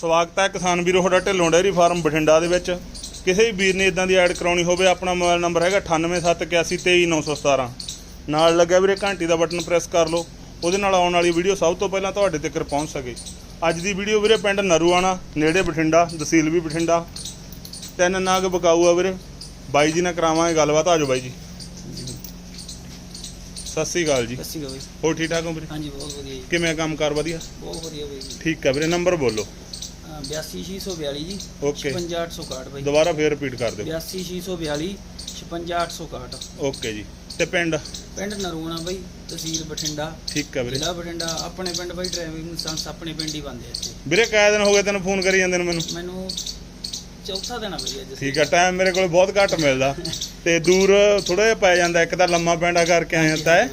ਸਵਾਗਤ ਹੈ ਕਿਸਾਨ ਵੀਰੋ ਤੁਹਾਡਾ ਢਿੱਲੋਂ ਡੇਅਰੀ ਫਾਰਮ ਬਠਿੰਡਾ ਦੇ ਵਿੱਚ। ਕਿਸੇ ਵੀ ਵੀਰ ਨੇ ਇਦਾਂ ਦੀ ਐਡ ਕਰਾਉਣੀ ਹੋਵੇ ਆਪਣਾ ਮੋਬਾਈਲ ਨੰਬਰ ਹੈਗਾ 9871823917 ਨਾਲ ਲੱਗਿਆ ਵੀਰੇ ਘੰਟੀ ਦਾ ਬਟਨ ਪ੍ਰੈਸ ਕਰ ਲਓ। ਉਹਦੇ ਨਾਲ ਆਉਣ ਵਾਲੀ ਵੀਡੀਓ ਸਭ ਤੋਂ ਪਹਿਲਾਂ ਤੁਹਾਡੇ ਤੱਕ ਪਹੁੰਚ ਸਕੇ। ਅੱਜ ਦੀ ਵੀਡੀਓ ਵੀਰੇ ਪਿੰਡ ਨਰੂਆਣਾ ਨੇੜੇ ਬਠਿੰਡਾ ਤਹਿਸੀਲ ਵੀ ਬਠਿੰਡਾ। ਤਿੰਨ ਨਾਗ ਬਕਾਊ ਆ ਵੀਰੇ। ਬਾਈ ਜੀ ਨਾਲ ਕਰਾਵਾਂਗੇ ਗੱਲਬਾਤ ਆਜੋ ਬਾਈ ਜੀ। ਸਤਿ ਸ੍ਰੀ ਅਕਾਲ ਜੀ। ਸੱਸੀ ਬਾਈ। ਹੋਰ ਠੀਕ ਠਾਕ ਹੋ ਵੀਰੇ? ਹਾਂਜੀ ਬਹੁਤ ਵਧੀਆ ਜੀ। ਕਿਵੇਂ ਕੰਮ ਕਾਰ ਵਧੀਆ? ਬਹੁਤ ਵਧੀਆ ਬਾਈ ਜੀ। ਠੀਕ ਹੈ ਵੀਰੇ ਨੰਬਰ ਬੋਲੋ। 82642 ਜੀ ਓਕੇ। 55861 ਬਾਈ। ਦੁਬਾਰਾ ਫੇਰ ਰਿਪੀਟ ਕਰ ਦਿਓ। 82642 55861 ਓਕੇ ਜੀ। ਤੇ ਪਿੰਡ? ਪਿੰਡ ਨਰੂਣਾ ਬਾਈ ਤਹਿਸੀਲ ਬਠਿੰਡਾ। ਠੀਕ ਹੈ ਵੀਰੇ। ਜ਼ਿਲ੍ਹਾ ਬਠਿੰਡਾ ਆਪਣੇ ਪਿੰਡ ਬਾਈ ਡਰਾਈਵਿੰਗ ਲਾਇਸੈਂਸ ਆਪਣੇ ਪਿੰਡ ਹੀ ਬੰਦੇ ਇੱਥੇ। ਵੀਰੇ ਕਾਇਆ ਦਿਨ ਹੋ ਗਏ ਤੈਨੂੰ ਫੋਨ ਕਰੀ ਜਾਂਦੇ ਨੂੰ ਮੈਨੂੰ? ਮੈਨੂੰ ਚੌਥਾ ਦਿਨ ਆ ਬਾਈ ਅੱਜ। ਠੀਕ ਹੈ ਟਾਈਮ ਮੇਰੇ ਕੋਲ ਬਹੁਤ ਘੱਟ ਮਿਲਦਾ। ਤੇ ਦੂਰ ਥੋੜਾ ਜਿਹਾ ਪੈ ਜਾਂਦਾ ਇੱਕ ਤਾਂ ਲੰਮਾ ਪੈਂਡਾ ਕਰਕੇ ਆਇਆ ਤਾਂ। ਹੈ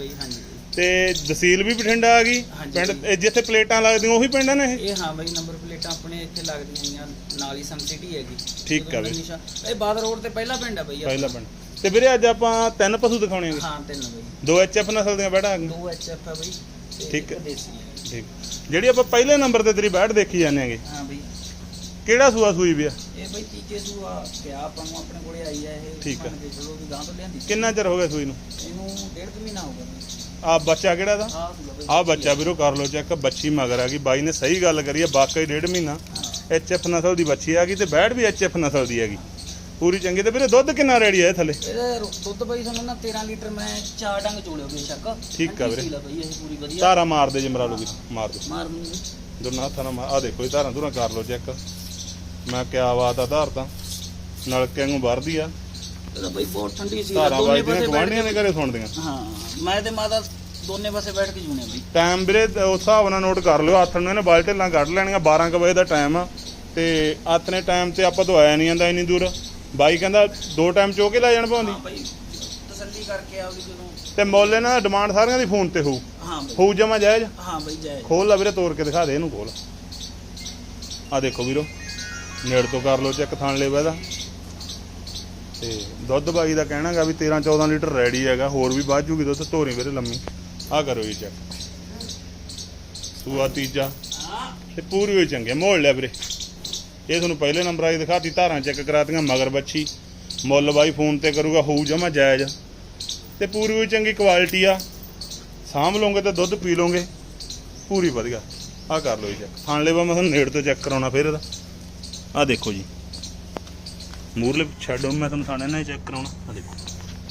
ਤੇ ਤਹਿਸੀਲ ਵੀ ਬਠਿੰਡਾ ਆ ਗਈ? ਪਿੰਡ ਜਿੱਥੇ ਪਲੇਟਾਂ ਲੱਗਦੀਆਂ ਉਹੀ ਪਿੰਡ ਨੇ ਇਹ ਹਾਂ ਬਾਈ ਨੰਬਰ ਪਲੇਟਾਂ ਆਪਣੇ ਇੱਥੇ ਲੱਗਦੀਆਂ ਹੈਗੀਆਂ ਨਾਲ ਹੀ ਸਨ ਸਿਟੀ ਹੈਗੀ। ਠੀਕ ਆ ਬਾਈ। ਇਹ ਬਾਦ ਰੋਡ ਤੇ ਪਹਿਲਾ ਪਿੰਡ ਆ ਬਾਈ ਆਪਣਾ। ਪਹਿਲਾ ਪਿੰਡ। ਤੇ ਵੀਰੇ ਅੱਜ ਆਪਾਂ ਤਿੰਨ ਪਸ਼ੂ ਦਿਖਾਉਣੇ ਆ। ਹਾਂ ਤਿੰਨ ਬਾਈ। ਦੋ ਐਚਐਫ ਨਸਲ ਦੀਆਂ ਆ ਗਈਆਂ ਦੋ ਐਚਐਫ ਆ ਬਾਈ ਤੇ ਠੀਕ ਇੱਕ ਹੈ। ਦੇਸੀ ਹੈ ਠੀਕ। ਜਿਹੜੀ ਆਪਾਂ ਪਹਿਲੇ ਨੰਬਰ ਤੇ ਤੇਰੀ ਬੈੜ ਦੇਖੀ ਜਾਂਦੇ ਆਂਗੇ ਹਾਂ ਬਾਈ। ਕਿਹੜਾ ਸੂਆ ਸੂਈ ਵੀ ਆ? ਇਹ ਬਈ ਤੀਜੇ ਸੂਆ ਪਿਆ ਆਪਾਂ ਨੂੰ ਆਪਣੇ ਕੋਲੇ ਆਈ ਆ ਇਹ। ਠੀਕ ਆ। ਮੰਨ ਕੇ ਚਲੋ ਵੀ ਗਾਂ ਤੋਂ ਲਿਆਂਦੀ ਸੀ। ਕਿੰਨਾ ਚਿਰ ਹੋ ਗਿਆ ਸੂਈ ਨੂੰ? ਇਹਨੂੰ ਡੇਢ ਕੁ ਮਹੀਨਾ ਹੋ ਗਿਆ। ਆ ਬੱਚਾ ਕਿਹੜਾ ਦਾ? ਆ ਬੱਚਾ ਵੀਰੋ ਕਰ ਲੋ ਚੈੱਕ ਬੱਚੀ ਮਗਰ ਆ ਗਈ। ਬਾਈ ਨੇ ਸਹੀ ਗੱਲ ਕਰੀ ਆ ਵਾਕਈ ਡੇਢ ਮਹੀਨਾ। ਹਾਂ। ਐਚਐਫ ਨਸਲ ਦੀ ਬੱਚੀ ਆ ਗਈ ਤੇ ਬੈੜ ਵੀ ਐਚਐਫ ਨਸਲ ਦੀ ਹੈਗੀ। ਪੂਰੀ ਚੰਗੀ ਤੇ ਵੀਰੇ ਦੁੱਧ ਕਿੰਨਾ ਰੈਡੀ ਆ ਇਹ ਥੱਲੇ? ਇਹਦਾ ਦੁੱਧ ਬਈ ਤੁਹਾਨੂੰ ਨਾ 13 ਲੀਟਰ ਮੈਂ ਚਾਰ ਡੰਗ ਚੋਲਿਓ ਬੇਸ਼ੱਕ। ਠੀਕ ਆ ਵੀਰੇ। ਬਈ ਇਹ ਪੂਰੀ ਵਧੀਆ। ਧਾਰਾ ਮਾਰ ਦੇ ਜੇ ਮਰਾ ਲੂਗੀ ਮਾਰ ਦੋ। ਮਾਰ ਦੋਨਾਂ ਹੱਥਾਂ ਨਾਲ ਆ ਦੇਖੋ ਇਹ ਧਾਰਾਂ ਧੁਰਾਂ ਕਰ ਲੋ ਚੈੱਕ ਮੈਂ ਕਿਆ ਬਾਤ ਆ ਧਾਰ ਤਾਂ ਨਲਕੇ ਨੂੰ ਵਰਦੀ ਆ। ਇਹਦਾ ਬਈ ਬਹੁਤ ਠੰਡੀ ਸੀ ਧਾਰਾਂ ਦੋਨੇ ਵੱਜਦੀਆਂ ਪਾਸੇ ਬੈਠ ਗਵਾਂਢੀਆਂ ਨੇ ਕੇ ਘਰੇ ਸੁਣਦੀਆਂ ਹਾਂ ਮੈਂ ਤੇ ਮਾਤਾ ਦੋਨੇ ਪਾਸੇ ਬੈਠ ਕੇ ਜੂਨੇ ਬਈ। ਟਾਈਮ ਵੀਰੇ ਉਸ ਹਿਸਾਬ ਨਾਲ ਨੋਟ ਕਰ ਲਿਓ ਹੱਥ ਨੂੰ ਇਹਨੇ ਬਾਲਟੇਲਾਂ ਕੱਢ ਲੈਣੀਆਂ 12 ਕੁ ਵਜੇ ਦਾ ਟਾਈਮ ਆ ਤੇ ਆਥਨੇ ਟਾਈਮ ਤੇ ਆਪਾਂ ਤੋਂ ਆਇਆ ਨਹੀਂ ਜਾਂਦਾ ਇੰਨੀ ਦੂਰ। ਬਾਈ ਕਹਿੰਦਾ ਦੋ ਟਾਈਮ ਚੋ ਕੇ ਲੈ ਜਾਣ ਪਾਉਂਦੀ ਹਾਂ ਬਈ ਤਸੱਲੀ ਕਰਕੇ ਆਉਗੀ ਜਦੋਂ ਤੇ ਮੁੱਲ ਇਹਨਾਂ ਦਾ ਡਿਮਾਂਡ ਸਾਰਿਆਂ ਦੀ ਫੋਨ ਤੇ ਹੋਊ। ਹਾਂ ਬਈ। ਹੋਊ ਜਮਾ ਜਾਇਜ਼। ਹਾਂ ਬਈ ਜੈ ਖੋਲ ਲਾ ਵੀਰੇ ਤੋੜ ਕੇ ਦਿਖਾ ਦੇ ਇਹਨੂੰ ਖੋਲ। ਆ ਦੇਖੋ ਵੀਰੋ ਨੇੜ ਤੋਂ ਕਰ ਲਓ ਚੈੱਕ ਥਾਣ ਲੈ ਇਹਦਾ। ਤੇ ਦੁੱਧ ਬਾਈ ਦਾ ਕਹਿਣਾਗਾ ਵੀ 13 14 ਲੀਟਰ ਰੈਡੀ ਹੈਗਾ, ਹੋਰ ਵੀ ਵੱਧ ਜੂਗੀ ਦੁੱਧ, ਧੋਰੀ ਵੀਰੇ ਲੰਮੀ। ਆ ਕਰੋ ਜੀ ਚੈੱਕ ਸੂਆ ਤੀਜਾ। ਹਾਂ ਤੇ ਪੂਰੀ ਹੋਈ ਚੰਗੇ ਮੋੜ ਲਿਆ ਵੀਰੇ। ਇਹ ਤੁਹਾਨੂੰ ਪਹਿਲੇ ਨੰਬਰ ਆਈ ਦਿਖਾਤੀ, ਧਾਰਾਂ ਚੈੱਕ ਕਰਾਤੀਆਂ, ਮਗਰ ਬੱਚੀ। ਮੁੱਲ ਬਾਈ ਫੋਨ ਤੇ ਕਰੂਗਾ, ਹੋਊ ਜਮਾ ਜਾਇਜ਼। ਤੇ ਪੂਰੀ ਹੋਈ ਚੰਗੀ ਕੁਆਲਿਟੀ ਆ। ਸਾਂਭ ਲਓਗੇ ਤੇ ਦੁੱਧ ਪੀ ਲਓਗੇ। ਪੂਰੀ ਵਧੀਆ। ਆ ਕਰ ਲਓ ਜੀ ਚੈੱਕ ਖਾਣ ਲੈਵਾ ਮੈਂ ਤੁਹਾਨੂੰ ਨੇੜ ਤੋਂ ਚੈੱਕ ਕਰਾਉਣਾ ਫਿਰ ਇਹਦਾ। ਆ ਦੇਖੋ ਜੀ। ਮੂਰਲੇ ਛੱਡੋ ਮੈਂ ਤੁਹਾਨੂੰ ਥਾਣੇ ਨਾਲ ਚੈੱਕ ਕਰਾਉਣਾ। ਆ ਦੇਖੋ।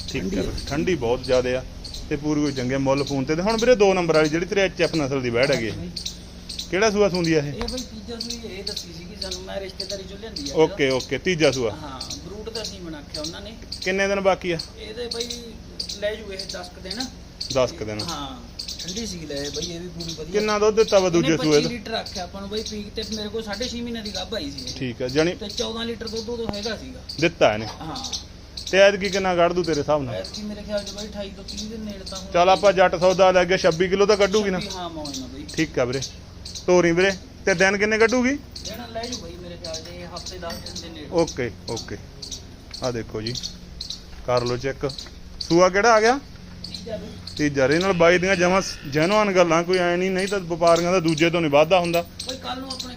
ਠੀਕ ਹੈ। ਠੰਡੀ ਬਹੁਤ ਜ਼ਿਆਦਾ ਆ ਤੇ ਪੂਰੀ ਕੋਈ ਚੰਗੇ ਮੁੱਲ ਫੋਨ ਤੇ। ਤੇ ਹੁਣ ਵੀਰੇ ਦੋ ਨੰਬਰ ਵਾਲੀ ਜਿਹੜੀ ਤੇਰੇ ਐਚਐਫ ਨਸਲ ਦੀ ਬੈੜ ਹੈਗੀ। ਕਿਹੜਾ ਸੂਆ ਸੁੰਦੀ ਆ ਇਹ? ਇਹ ਬਈ ਤੀਜਾ ਸੂਈ ਇਹ ਦੱਸੀ ਸੀਗੀ ਸਾਨੂੰ ਮੈਂ ਰਿਸ਼ਤੇਦਾਰੀ ਚੋਂ ਲਿਆਂਦੀ ਆ। ਓਕੇ ਓਕੇ ਤੀਜਾ ਸੂਆ। ਹਾਂ ਬਰੂਟ ਦਾ ਸੀ ਬਣਾਖਿਆ ਉਹਨਾਂ ਨੇ। ਕਿੰਨੇ ਦਿਨ ਬਾਕੀ ਆ? ਇਹਦੇ ਬਈ ਲੈ ਜੂ ਇਹ 10 ਕ ਦਿਨ। 10 ਕ ਦਿਨ। ਹਾਂ। ਠੰਡੀ ਸੀ ਲੈ ਬਈ ਇਹ ਵੀ ਪੂਰੀ ਵਧੀਆ। ਕਿੰਨਾ ਦੁੱਧ ਦਿੱਤਾ ਵਾ ਦੂਜੇ ਸੂਏ 25 ਦਾ? ਲੀਟਰ ਰੱਖਿਆ ਆਪਾਂ ਨੂੰ ਬਈ ਪੀਕ ਤੇ ਮੇਰੇ ਕੋਲ 6.5 ਮਹੀਨੇ ਦੀ ਗੱਭ ਆਈ ਸੀ। ਠੀਕ ਹੈ ਜਾਨੀ ਤੇ 14 ਲੀਟਰ ਦੁੱਧ ਉਦੋਂ ਹੈਗਾ ਸੀਗਾ। ਦਿੱਤਾ ਇਹਨੇ? ਹਾਂ। ਤੇ ਐਤਕੀ ਕਿੰਨਾ ਕੱਢ ਦੂ ਤੇਰੇ ਹਿਸਾਬ ਨਾਲ? ਐਤਕੀ ਮੇਰੇ ਖਿਆਲ 'ਚ ਬਈ 28 ਤੋਂ 30 ਦੇ ਨੇੜੇ ਤਾਂ ਹੁਣ ਚੱਲ ਆਪਾਂ ਜੱਟ ਸੌਦਾ ਲੈ ਗਿਆ 26 ਕਿਲੋ ਤਾਂ ਕੱਢੂਗੀ ਨਾ। ਹਾਂ ਮੌਜ ਨਾ ਬਈ। ਠੀਕ ਆ ਵੀਰੇ। ਤੋਰੀ ਵੀਰੇ। ਤੇ ਦਿਨ ਕਿੰਨੇ ਕੱਢੂਗੀ? ਜਿਹੜਾ ਲੈ ਜੂ ਬਈ ਮੇਰੇ ਖਿਆਲ 'ਚ ਹਫ਼ਤੇ 10 ਦਿਨ ਦੇ ਨੇੜੇ। Okay okay. ਆ ਦੇਖੋ ਜੀ। ਕਰ ਲਓ ਚੈੱਕ। ਸੂਆ ਕਿਹੜਾ ਆ ਗਿਆ? ਤੀਜਾ ਰੇ ਨਾਲ ਬਾਈ ਦੀਆਂ ਜਮਾਂ ਜੈਨੂਅਨ ਗੱਲਾਂ ਕੋਈ ਐ ਨਹੀਂ ਨਹੀਂ ਤਾਂ ਵਪਾਰੀਆਂ ਦਾ ਦੂਜੇ ਤੋਂ ਨਹੀਂ ਵਾਧਾ ਹੁੰਦਾ। ਬਈ ਕੱਲ ਨੂੰ ਆਪਣੇ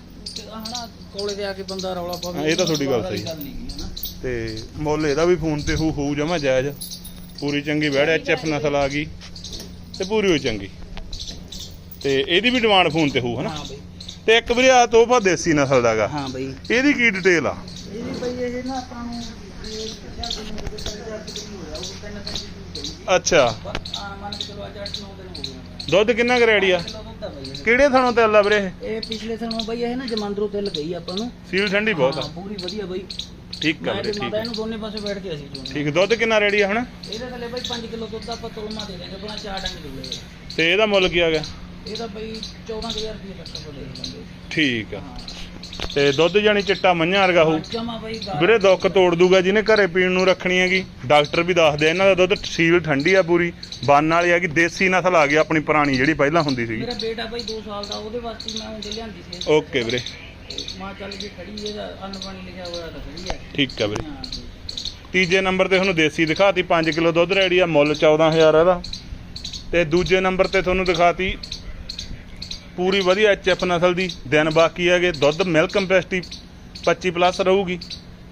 ਹਨਾ ਕੋਲੇ ਤੇ ਆ ਕੇ ਬੰਦਾ ਰੌਲਾ ਪਾਵੇ ਹਾਂ, ਇਹ ਤਾਂ ਤੁਹਾਡੀ ਗੱਲ ਸਹੀ। ਹਨਾ। ਤੇ ਮੁੱਲ ਇਹਦਾ ਵੀ ਫੋਨ ਤੇ ਹੋਊ ਹੋਊ ਜਮਾ ਜਾਇਜ਼। ਪੂਰੀ ਚੰਗੀ ਵੈੜ ਐਚਐਫ ਨਸਲ ਆ ਗਈ। ਤੇ ਪੂਰੀ ਹੋਈ ਚੰਗੀ। ਤੇ ਇਹਦੀ ਵੀ ਡਿਮਾਂਡ ਫੋਨ ਤੇ ਹਨਾ। ਹਾਂ ਬਈ। ਤੇ ਇੱਕ ਵੀਰੇ ਆ ਤੋਹਫਾ ਦੇਸੀ ਨਸਲ ਦਾਗਾ ਹਾਂ ਬਈ। ਇਹਦੀ ਕੀ ਡਿਟੇਲ ਆ? ਇਹਦੀ ਬਈ ਇਹ ਨਾ ਆਪਾਂ ਨੂੰ ਅੱਛਾ। ਬਸ ਆ ਮੰਨ ਕੇ ਚਲੋ ਅੱਜ 8 9 ਦਿਨ ਹੋ ਗਏ ਹੋਣੇ। ਦੁੱਧ ਕਿੰਨਾ ਕੁ ਰੈਡੀ ਆ? ਬਈ। ਕਿਹੜੇ ਥਾਣੋਂ ਤੇ ਅੱਲਾ ਵੀਰੇ ਇਹ? ਪਿਛਲੇ ਸਾਲੋਂ ਬਈ ਇਹ ਨਾ ਜਮੰਦਰੂ ਤਿਲ ਗਈ ਆਪਾਂ ਨੂੰ। ਸੀਲ ਠੰਡੀ ਬਹੁਤ ਆ। ਪੂਰੀ ਵਧੀਆ ਬਈ। ਠੀਕ ਵੀਰੇ ਤੇ ਠੀਕ ਇਹਨੂੰ ਦੋਨੇ ਪਾਸੇ ਬੈਠ ਕੇ ਅਸੀਂ ਚੋਣੇ। ਠੀਕ ਦੁੱਧ ਕਿੰਨਾ ਰੈਡੀ ਆ ਹੁਣ? ਇਹਦੇ ਥੱਲੇ ਬਈ 5 ਕਿਲੋ ਦੁੱਧ ਆਪਾਂ ਤੋਲਮਾ ਦੇ ਦਾਂਗੇ ਬਣਾ ਚਾਰ ਡੰਗ ਜੁੜੇ ਤੇ ਇਹਦਾ ਮੁੱਲ ਕੀ ਆ ਗਿਆ? ਇਹਦਾ ਬਈ 14000 ਰੁਪਏ ਤੱਕ ਦਾਂਗੇ ਠੀਕ ਆ। ਤੇ ਦੁੱਧ ਜਾਨੀ ਚਿੱਟਾ ਮੰਝਾਂ ਵਰਗਾ ਹੋਊ। ਜਮਾ ਬਈ ਗਾਲ- ਵੀਰੇ ਦੁੱਖ ਤੋੜ ਦੂਗਾ ਜਿਹਨੇ ਘਰੇ ਪੀਣ ਨੂੰ ਰੱਖਣੀ ਹੈਗੀ। ਡਾਕਟਰ ਵੀ ਦੱਸਦੇ ਆ, ਇਹਨਾਂ ਦਾ ਦੁੱਧ ਸੀਲ ਠੰਡੀ ਆ ਪੂਰੀ। ਬੰਨ ਵਾਲੀ ਹੈਗੀ ਦੇਸੀ ਨਸਲ ਆ ਗਈ ਆਪਣੀ ਪੁਰਾਣੀ ਜਿਹੜੀ ਪਹਿਲਾਂ ਹੁੰਦੀ ਸੀਗੀ। ਮੇਰਾ ਬੇਟਾ ਬਈ 2 ਸਾਲ ਦਾ ਉਹਦੇ ਵਾਸਤੇ ਮੈਂ ਉਹਦੇ ਲਿਆਂਦੀ ਸੀ। ਓਕੇ ਵੀਰੇ। ਤੇ ਮਾਂ ਚੱਲ ਜੀ ਖੜੀ ਇਹਦਾ ਅੰਨ ਪਾਣੀ ਲਿਖਿਆ ਹੋਇਆ ਤਾਂ ਖੜੀ ਹੈ। ਠੀਕ ਆ ਵੀਰੇ। ਹਾਂ। ਬਈ। ਤੀਜੇ ਨੰਬਰ ਤੇ ਤੁਹਾਨੂੰ ਦੇਸੀ ਦਿਖਾਤੀ 5 ਕਿਲੋ ਦੁੱਧ ਰੈਡੀ ਆ ਮੁੱਲ 14000 ਇਹਦਾ। ਤੇ ਦੂਜੇ ਨੰਬਰ ਤੇ ਤੁਹਾਨੂੰ ਦਿਖਾਤੀ ਪੂਰੀ ਵਧੀਆ ਐਚਐਫ ਨਸਲ ਦੀ ਦਿਨ ਬਾਕੀ ਹੈਗੇ ਦੁੱਧ ਮਿਲਕ ਕੰਪੈਸਿਟੀ 25 ਪਲੱਸ ਰਹੂਗੀ।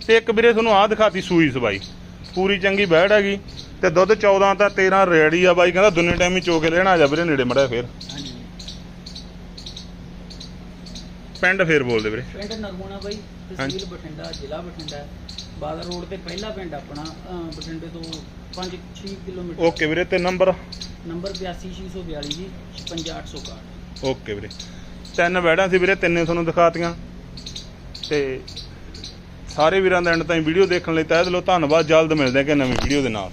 ਤੇ ਇੱਕ ਵੀਰੇ ਤੁਹਾਨੂੰ ਆਹ ਦਿਖਾਤੀ ਸੂਈ ਸਬਾਈ ਪੂਰੀ ਚੰਗੀ ਬੈੜ ਹੈਗੀ। ਤੇ ਦੁੱਧ 14 ਤਾਂ 13 ਰੈਡੀ ਆ ਬਾਈ ਕਹਿੰਦਾ ਦੁੰਨੇ ਟਾਈਮ ਹੀ ਚੋ ਕੇ ਲੈਣਾ ਆ ਜਾ ਵੀਰੇ ਨੇੜੇ ਮੜਿਆ ਫੇਰ। ਪਿੰਡ ਫੇਰ ਬੋਲਦੇ ਵੀਰੇ। ਪਿੰਡ ਨਰਮੋਣਾ ਬਾਈ ਤਹਿਸੀਲ ਬਠਿੰਡਾ ਜ਼ਿਲ੍ਹਾ ਬਠਿੰਡਾ। ਬਾਦਲ ਰੋਡ ਤੇ ਪਹਿਲਾ ਪਿੰਡ ਆਪਣਾ ਬਠਿੰਡੇ ਤੋਂ 5-6 ਕਿਲੋਮੀਟਰ। ਓਕੇ ਵੀਰੇ ਤੇ ਨੰਬਰ ਨੰਬਰ 82642 ਜੀ 55861 ਓਕੇ ਵੀਰੇ। ਤਿੰਨ ਬੈੜਾਂ ਸੀ ਵੀਰੇ, ਤਿੰਨੇ ਤੁਹਾਨੂੰ ਦਿਖਾਤੀਆਂ। ਤੇ ਸਾਰੇ ਵੀਰਾਂ ਦਾ ਐਂਡ ਤਾਈਂ ਵੀਡੀਓ ਦੇਖਣ ਲਈ ਤਹਿ ਦਿਲੋਂ ਧੰਨਵਾਦ। ਜਲਦ ਮਿਲਦੇ ਹਾਂ ਕਿ ਨਵੀਂ ਵੀਡੀਓ ਦੇ ਨਾਲ।